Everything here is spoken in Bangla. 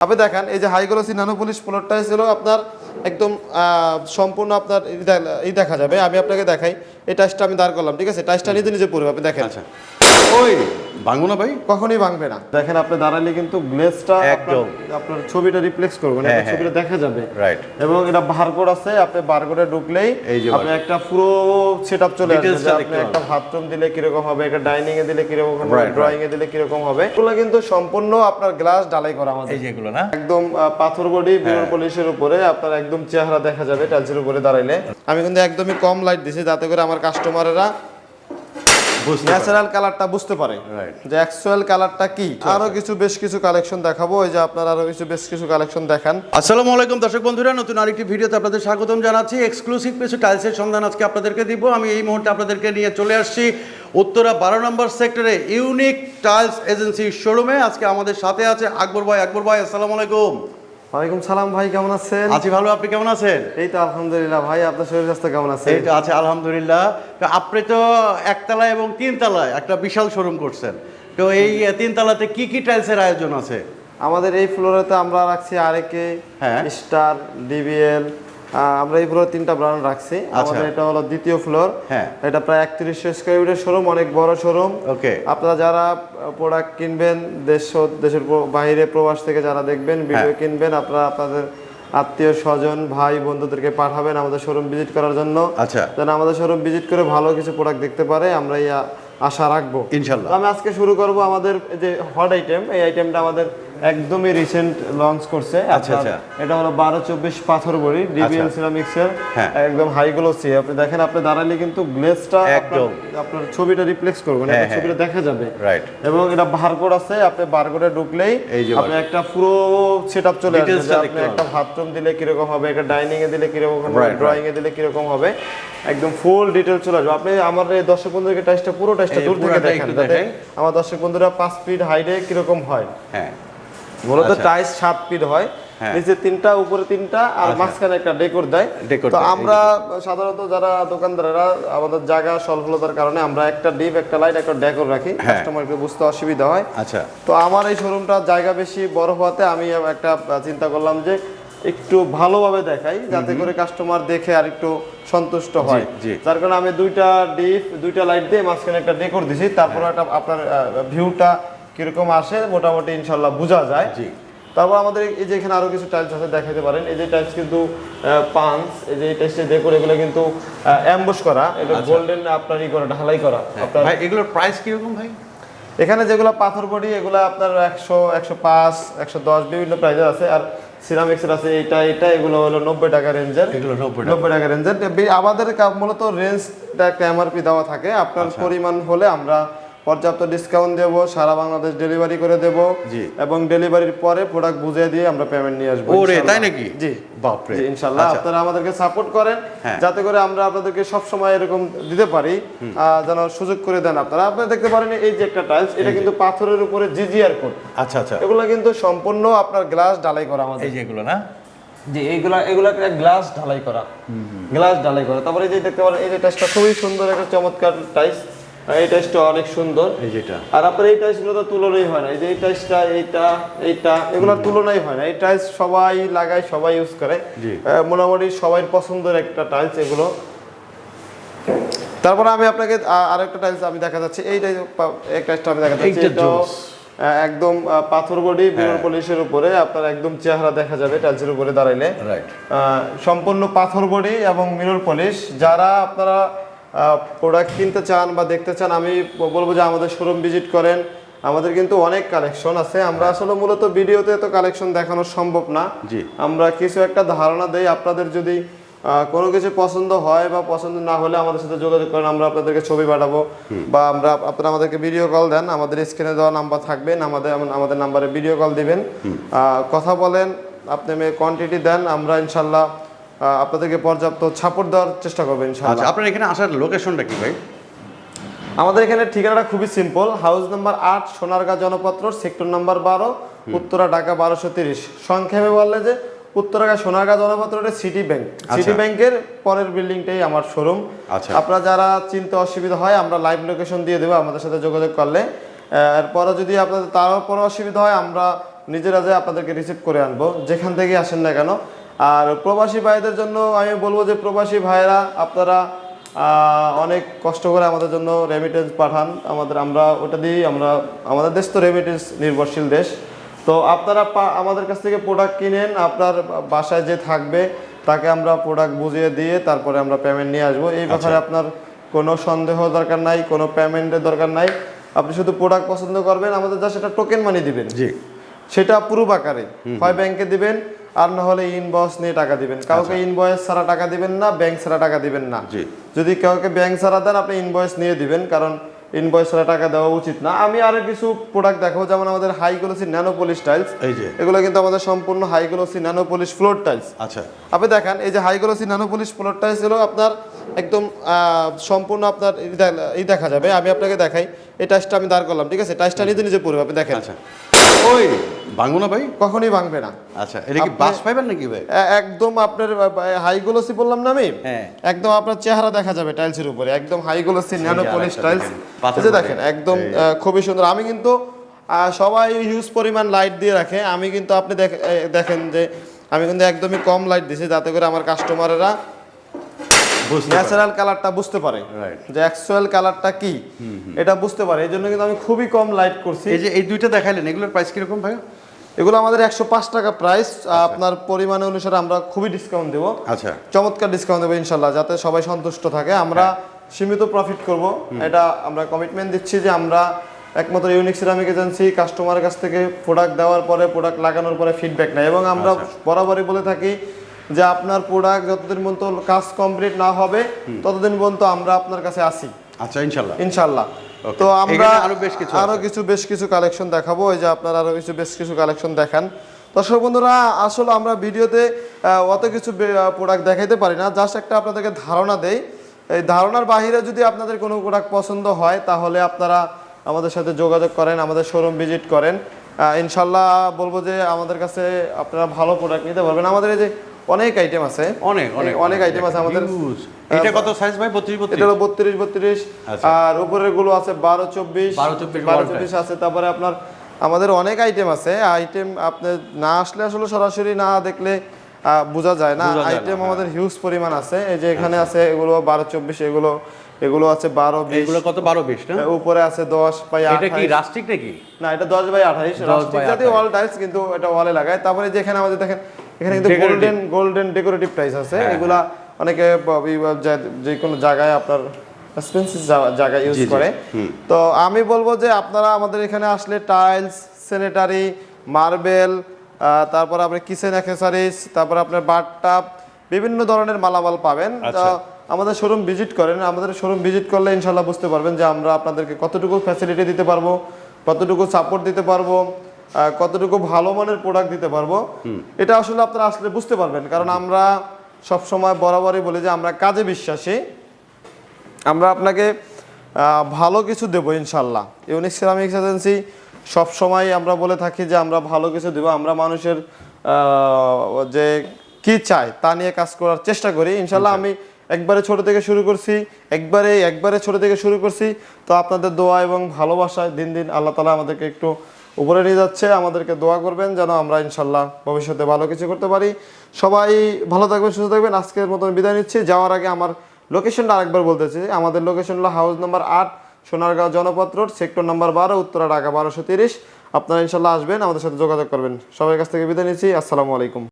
আপনি দেখেন এই যে হাইগ্লোসি নানো পুলিশ ফ্লোরটা ছিল আপনার একদম সম্পূর্ণ আপনার ই দে- ই দেখা যাবে আমি আপনাকে দেখাই। এই টাইসটা আমি দাঁড় করলাম ঠিক আছে? টাইসটা নিজে নিজে পড়বে আপনি দেখেন। আচ্ছা। ওই ভাঙবো না ভাই? কখনোই ভাঙবে না। দেখেন আপনি দাঁড়ালে কিন্তু গ্লেজটা একদম। আপনার ছবিটা রিপ্লেক্স করবেন হ্যাঁ, হ্যাঁ। ছবিটা দেখা যাবে। রাইট এবং এটা বারকোড আছে আপনি বারকোডে ঢুকলেই আপনি একটা পুরো সেটআপ চলে আসবে আপনি একটা বাথরুম দিলে কীরকম হবে একটা ডাইনিং এ দিলে কীরকম হবে ড্রয়িং এ দিলে কীরকম হবে এগুলো কিন্তু সম্পূর্ণ আপনার গ্লাস ঢালাই করা আমাদের। এই যেগুলো না? একদম পাথর বডি হ্যাঁ। বিউর পলিশের উপরে আপনার একদম চেহারা দেখা যাবে টাইলসের উপরে দাঁড়াইলে। আমি কিন্তু একদমই কম লাইট দিছি যাতে করে আমার কাস্টমারেরা ন্যাচারাল কালারটা বুঝতে পারে। যে অ্যাকচুয়াল কালারটা কি? আরও কিছু বেশ কিছু কালেকশন দেখাবো ওই যে আপনার আরও কিছু বেশ কিছু কালেকশন দেখান। আসসালামু আলাইকুম দর্শক বন্ধুরা নতুন আরেকটি ভিডিওতে আপনাদের স্বাগতম জানাচ্ছি। এক্সক্লুসিভ কিছু টাইলসের সন্ধান আজকে আপনাদেরকে দিব। আমি এই মুহূর্তে আপনাদেরকে নিয়ে চলে আসছি উত্তরা বারো নম্বর সেক্টরে ইউনিক টাইলস এজেন্সি শোরুমে। আজকে আমাদের সাথে আছে আকবর ভাই। আকবর ভাই আসসালামু আলাইকুম। ওয়ালাইকুম সালাম ভাই কেমন আছেন? আছি ভালো আপনি কেমন আছেন? এই তো আলহামদুলিল্লাহ ভাই আপনার শরীর স্বাস্থ্য কেমন আছে এই তো আছে আলহামদুলিল্লাহ। তো আপনি তো একতলায় এবং তিনতলায় একটা বিশাল শোরুম করছেন। তো এই তিনতলাতে কি কি টাইলসের আয়োজন আছে? আমাদের এই ফ্লোরেতে আমরা রাখছি আরেকে হ্যাঁ। স্টার ডিবিএল আমরা এই ফ্লোরে তিনটা ব্র্যান্ড রাখছি। আমাদের এটা হলো দ্বিতীয় ফ্লোর হ্যাঁ। এটা প্রায় একত্রিশশো স্কোয়ার ফিটের শোরুম অনেক বড় শোরুম ওকে আপনারা যারা প্রোডাক্ট কিনবেন দেশ দেশের বাইরে প্রবাস থেকে যারা দেখবেন ভিডিও হ্যাঁ। কিনবেন আপনারা আপনাদের আত্মীয় স্বজন ভাই বন্ধুদেরকে পাঠাবেন আমাদের শোরুম ভিজিট করার জন্য। আচ্ছা। যেন আমাদের শোরুম ভিজিট করে ভালো কিছু প্রোডাক্ট দেখতে পারে আমরা এই আশা রাখব। ইনশাল্লাহ। আমি আজকে শুরু করব আমাদের যে হট আইটেম এই আইটেমটা আমাদের একদমই রিসেন্ট লঞ্চ করছে আচ্ছা, আচ্ছা। এটা হলো বারো চব্বিশ পাথর বড়ি ডিবিএল। সিরামিক্সের হ্যাঁ। একদম হাই গ্লোসি আপনি দেখেন আপনি দাঁড়ালে কিন্তু গ্লেজটা একদম। আপনার ছবিটা রিপ্লেক্স হ্যাঁ, আপনার হ্যাঁ। ছবিটা দেখা যাবে রাইট এবং এটা বারকোড আছে আপনি বারকোডে ঢুকলেই আপনি একটা পুরো সেটআপ চলে আসবে আপনি একটা বাথরুম দিলে কীরকম হবে একটা ডাইনিং এ দিলে কীরকম হবে. ড্রয়িং এ দিলে কীরকম হবে একদম ফুল ডিটেল চলে আসবে আপনি আমার এই দর্শক বন্ধুদেরকে টাইসটা পুরো টাইসটা দূর থেকে দেখেন যাতে আমার দর্শক বন্ধুরা পাঁচ ফিট হাইটে কীরকম হয় হ্যাঁ মূলত আচ্ছা। টাইস সাত ফিট হয় হ্যাঁ। নিচে তিনটা উপরে তিনটা আর আচ্ছা। মাঝখানে একটা ডেকোর দেয় তো আমরা সাধারণত যারা দোকানদারেরা আমাদের জায়গা স্বল্পতার কারণে আমরা একটা ডিপ একটা লাইট একটা ডেকোর রাখি হ্যাঁ। কাস্টমারকে বুঝতে অসুবিধা হয় আচ্ছা তো আমার এই শোরুমটা জায়গা বেশি বড় হওয়াতে আমি একটা চিন্তা করলাম যে একটু ভালোভাবে দেখাই যাতে করে কাস্টমার দেখে আর একটু সন্তুষ্ট হয়। যার কারণে আমি দুইটা ডিপ দুইটা লাইট দিয়ে মাঝখানে একটা ডেকোর দিছি তারপর একটা আপনার ভিউটা কীরকম আসে মোটামুটি ইনশাল্লাহ বোঝা যায়। জি। তারপর আমাদের এই যে এখানে আরও কিছু টাইলস আছে দেখাতে পারেন। এই যে টাইলস কিন্তু পাঁচ এই যে টাইলসের ডেকোর এগুলো কিন্তু অ্যাম্বুশ করা। এটা আচ্ছা। গোল্ডেন আপনার ই করা ঢালাই করা। আপনার ভাই এগুলোর প্রাইস কীরকম ভাই? এখানে যেগুলো পাথর বডি এগুলো আপনার একশো একশো পাঁচ একশো দশ বিভিন্ন প্রাইজের আছে। আর সিরামিক্সের আছে এটা এটা এগুলো হলো নব্বই টাকা রেঞ্জের। এগুলো নব্বই টাকা। রেঞ্জের। আমাদের মূলত রেঞ্জটা একটা এমআরপি দেওয়া থাকে। আপনার আচ্ছা। পরিমাণ হলে আমরা পর্যাপ্ত ডিসকাউন্ট দেব সারা বাংলাদেশ ডেলিভারি করে দেব জি। এবং ডেলিভারির পরে প্রোডাক্ট বুঝিয়ে দিয়ে আমরা পেমেন্ট নিয়ে আসব ওরে তাই নাকি? জি। বাপরে। জি, ইনশাল্লাহ। আচ্ছা। আপনারা আমাদেরকে সাপোর্ট করেন হ্যাঁ। যাতে করে আমরা আপনাদেরকে সব সময় এরকম দিতে পারি যেন সুযোগ করে দেন আপনারা। আপনি দেখতে পারেন এই যে একটা টাইলস এটা কিন্তু পাথরের উপরে জিজিআর কোড আচ্ছা আচ্ছা। এগুলো কিন্তু সম্পূর্ণ আপনার গ্লাস ঢালাই করা আমাদের। এই যেগুলো না? জি এইগুলা এগুলা গ্লাস ঢালাই করা। গ্লাস ঢালাই করা। তারপরে এই যে দেখতে পারেন এই যে টাইসটা খুবই সুন্দর একটা চমৎকার টাইস এই টাইসটা অনেক সুন্দর। এই যেটা আর আপনার এই টাইসগুলো তো তুলনাই হয় না। এই যে এই টাইসটা এইটা এইটা এগুলোর তুলনাই হয় না। এই টাইলস সবাই লাগায় সবাই ইউজ করে। মোটামুটি সবাই পছন্দের একটা টাইলস এগুলো। তারপরে আমি আপনাকে আরেকটা টাইলস আমি দেখা যাচ্ছে। এই এক টাইলসটা আমি দেখা যাচ্ছে। একদম পাথর বডি হ্যাঁ। পলিশের উপরে আপনার একদম চেহারা দেখা যাবে টাইলসের উপরে দাঁড়াইলে। সম্পূর্ণ পাথর বডি এবং মিরর পলিশ। যারা আপনারা প্রোডাক্ট কিনতে চান বা দেখতে চান আমি বলব যে আমাদের শোরুম ভিজিট করেন। আমাদের কিন্তু অনেক কালেকশন আছে। আমরা আসলে মূলত ভিডিওতে তো কালেকশন দেখানো সম্ভব না। জি। আমরা কিছু একটা ধারণা দেই। আপনাদের যদি কোনো কিছু পছন্দ হয় বা পছন্দ না হলে আমাদের সাথে যোগাযোগ করেন। আমরা আপনাদেরকে ছবি পাঠাবো বা আমরা আপনারা আমাদেরকে ভিডিও কল দেন। আমাদের স্ক্রিনে দেওয়া নাম্বার থাকবেন আমাদের আমাদের নাম্বারে ভিডিও কল দিবেন। কথা বলেন আপনি কোয়ান্টিটি দেন। আমরা ইনশাল্লাহ আপনাদেরকে পর্যাপ্ত সাপোর্ট দেওয়ার চেষ্টা করবেন ইনশাল্লাহ আচ্ছা আপনার এখানে আসার লোকেশনটা কি ভাই? আমাদের এখানে ঠিকানাটা খুবই সিম্পল হাউস নাম্বার আট সোনারগাঁ জনপত্র সেক্টর নাম্বার বারো উত্তরা ঢাকা বারোশো তিরিশ। সংক্ষেপে বললে যে উত্তরাগা সোনারগাঁ জনপত্রটা সিটি ব্যাংক সিটি ব্যাংকের পরের বিল্ডিংটাই আমার শোরুম আচ্ছা। আপনারা যারা চিনতে অসুবিধা হয় আমরা লাইভ লোকেশন দিয়ে দেবো আমাদের সাথে যোগাযোগ করলে। এরপরে যদি আপনাদের তারপরে অসুবিধা হয় আমরা নিজেরা যে আপনাদেরকে রিসিভ করে আনব যেখান থেকে আসেন না কেন আর প্রবাসী ভাইদের জন্য আমি বলব যে প্রবাসী ভাইরা আপনারা অনেক কষ্ট করে আমাদের জন্য রেমিটেন্স পাঠান। আমাদের আমরা ওটা দিয়েই আমরা আমাদের দেশ তো রেমিটেন্স নির্ভরশীল দেশ। তো আপনারা আমাদের কাছ থেকে প্রোডাক্ট কিনেন আপনার বাসায় যে থাকবে তাকে আমরা প্রোডাক্ট বুঝিয়ে দিয়ে তারপরে আমরা পেমেন্ট নিয়ে আসব। এই ব্যাপারে আপনার কোনো সন্দেহ দরকার নাই কোনো পেমেন্টের দরকার নাই। আপনি শুধু প্রোডাক্ট পছন্দ করবেন আমাদের যা সেটা টোকেন মানি দিবেন। জি। সেটা প্রুফ আকারে। হয় ব্যাংকে দিবেন আর না হলে ইনভয়েস নিয়ে টাকা দিবেন। কাউকে ইনভয়েস ছাড়া টাকা দিবেন না ব্যাংক ছাড়া টাকা দিবেন না। যদি কাউকে ব্যাংক ছাড়া দেন আপনি ইনভয়েস নিয়ে দিবেন কারণ ইনভয়েস ছাড়া টাকা দেওয়া উচিত না। আমি আরও কিছু প্রোডাক্ট দেখাবো যেমন আমাদের high glossy nano polish tiles এই যে। এগুলো কিন্তু আমাদের সম্পূর্ণ high glossy nano polish floor tiles আচ্ছা। আপনি দেখেন এই যে high glossy nano polish floor tiles হলো আপনার একদম সম্পূর্ণ আপনার ই দেখা যাবে আমি আপনাকে দেখাই। এই টাইসটা আমি দাঁড় করলাম ঠিক আছে? টাইসটা নিজে নিজে পড়বে আপনি দেখেন। আচ্ছা। ওই ভাঙবো না ভাই? কখনই ভাঙবে না। আচ্ছা এটা কি বাস পাইবেন নাকি ভাই? একদম আপনার হাই গ্লোসি বললাম না আমি? হ্যাঁ। একদম আপনার চেহারা দেখা যাবে টাইলসের উপরে একদম high glossy nano polish tiles এই যে দেখেন একদম এই। খুবই সুন্দর। আমি কিন্তু সবাই হিউজ পরিমাণ লাইট দিয়ে রাখে। আমি কিন্তু আপনি দেখ- দেখেন যে আমি কিন্তু একদমই কম লাইট দিছি যাতে করে আমার কাস্টমারেরা। ন্যাচারাল কালারটা বুঝতে পারে. যে অ্যাকচুয়াল কালারটা কি এটা বুঝতে পারে। এই জন্য কিন্তু আমি খুবই কম লাইট করছি। এই যে এই দুইটা দেখাইলেন এগুলোর প্রাইস কীরকম ভাই এগুলো আমাদের একশো পাঁচ টাকা প্রাইস আপনার পরিমাণ অনুসারে আমরা খুবই ডিসকাউন্ট দেবো। আচ্ছা। চমৎকার ডিসকাউন্ট দেবো ইনশাল্লাহ যাতে সবাই সন্তুষ্ট থাকে। আমরা সীমিত প্রফিট করব। এটা আমরা কমিটমেন্ট দিচ্ছি যে আমরা একমাত্র ইউনিক সিরামিক এজেন্সি কাস্টমারের কাছ থেকে প্রোডাক্ট দেওয়ার পরে প্রোডাক্ট লাগানোর পরে ফিডব্যাক নেয়। এবং আমরা বরাবরই বলে থাকি যে আপনার প্রোডাক্ট যতদিন পর্যন্ত কাজ কমপ্লিট না হবে ততদিন পর্যন্ত আমরা আপনার কাছে আসি। আচ্ছা ইনশাল্লাহ। ইনশাল্লাহ। তো আমরা আরও বেশ কিছু আরও কিছু বেশ কিছু কালেকশন দেখাবো। ওই যে আপনারা আরও কিছু বেশ কিছু কালেকশন দেখান। দর্শক বন্ধুরা আসলে আমরা ভিডিওতে অত কিছু প্রোডাক্ট দেখাইতে পারি না। জাস্ট একটা আপনাদেরকে ধারণা দেই। এই ধারণার বাইরে যদি আপনাদের কোনো প্রোডাক্ট পছন্দ হয় তাহলে আপনারা আমাদের সাথে যোগাযোগ করেন আমাদের শোরুম ভিজিট করেন। ইনশাল্লাহ বলব যে আমাদের কাছে আপনারা ভালো প্রোডাক্ট নিতে পারবেন। আমাদের এই যে অনেক আইটেম আছে। অনেক অনেক অনেক আইটেম আছে আমাদের। এটা কত সাইজ ভাই? বত্রিশ এটা বত্রিশ? হলো বত্রিশ বত্রিশ। আচ্ছা। আর উপরেরগুলো আছে বারো চব্বিশ। 12, 24 বারো all চব্বিশ আছে। তারপরে আপনার আমাদের অনেক আইটেম আছে। আইটেম আপনি না আসলে আসলে সরাসরি না দেখলে বোঝা যায় না। আইটেম। আমাদের হিউজ পরিমাণ আছে। এই যে এখানে আছে এগুলো বারো চব্বিশ এগুলো এগুলো আছে বারো বিশ। এগুলো কত? বারো বিশ না? উপরে আছে দশ বাই এটা কি রাস্টিক নাকি? না এটা দশ বাই আঠাইশ। 10 রাস্টিক জাতীয় ওয়াল টাইলস কিন্তু এটা ওয়ালে লাগায়। তারপরে যেখানে আমাদের দেখেন এখানে কিন্তু গোল্ডেন গোল্ডেন ডেকোরেটিভ টাইলস আছে। হ্যাঁ, এগুলা অনেকে যে কোনো জায়গায় আপনার এক্সপেন্সিভ জায়গায় ইউজ। করে। তো আমি বলব যে আপনারা আমাদের এখানে আসলে টাইলস স্যানিটারি মার্বেল তারপর আপনার কিচেন অ্যাক্সেসরিজ তারপর আপনার বাথটাব বিভিন্ন ধরনের মালামাল পাবেন। তো আচ্ছা। আমাদের শোরুম ভিজিট করেন। আমাদের শোরুম ভিজিট করলে ইনশাল্লাহ বুঝতে পারবেন যে আমরা আপনাদেরকে কতটুকু ফ্যাসিলিটি দিতে পারব কতটুকু সাপোর্ট দিতে পারব। কতটুকু ভালো মানের প্রোডাক্ট দিতে পারব এটা আসলে আপনারা আসলে বুঝতে পারবেন। কারণ আমরা সব সময় বরাবরই বলি যে আমরা কাজে বিশ্বাসী। আমরা আপনাকে ভালো কিছু দেবো ইনশাল্লাহ। ইউনিক সিরামিক্স এজেন্সি সবসময় আমরা বলে থাকি যে আমরা ভালো কিছু দেবো। আমরা মানুষের যে কি চায় তা নিয়ে কাজ করার চেষ্টা করি। ইনশাল্লাহ আমি একবারে ছোট থেকে শুরু করছি একবারে একবারে ছোট থেকে শুরু করছি। তো আপনাদের দোয়া এবং ভালোবাসায় দিন দিন আল্লাহ তালা আমাদেরকে একটু উপরে নিয়ে যাচ্ছে, আমাদেরকে দোয়া করবেন যেন আমরা ইনশাল্লাহ ভবিষ্যতে ভালো কিছু করতে পারি। সবাই ভালো থাকবেন, সুস্থ থাকবেন। আজকের মতন বিদায় নিচ্ছি। যাওয়ার আগে আমার লোকেশনটা আরেকবার বলতে চাই আমাদের লোকেশন হলো হাউস নাম্বার আট, Sonargaon Janapath road sector number বারো, উত্তরা ঢাকা বারোশো তিরিশ। আপনারা ইনশাল্লাহ আসবেন, আমাদের সাথে যোগাযোগ করবেন। সবার কাছ থেকে বিদায় নিচ্ছি। আসসালামু আলাইকুম।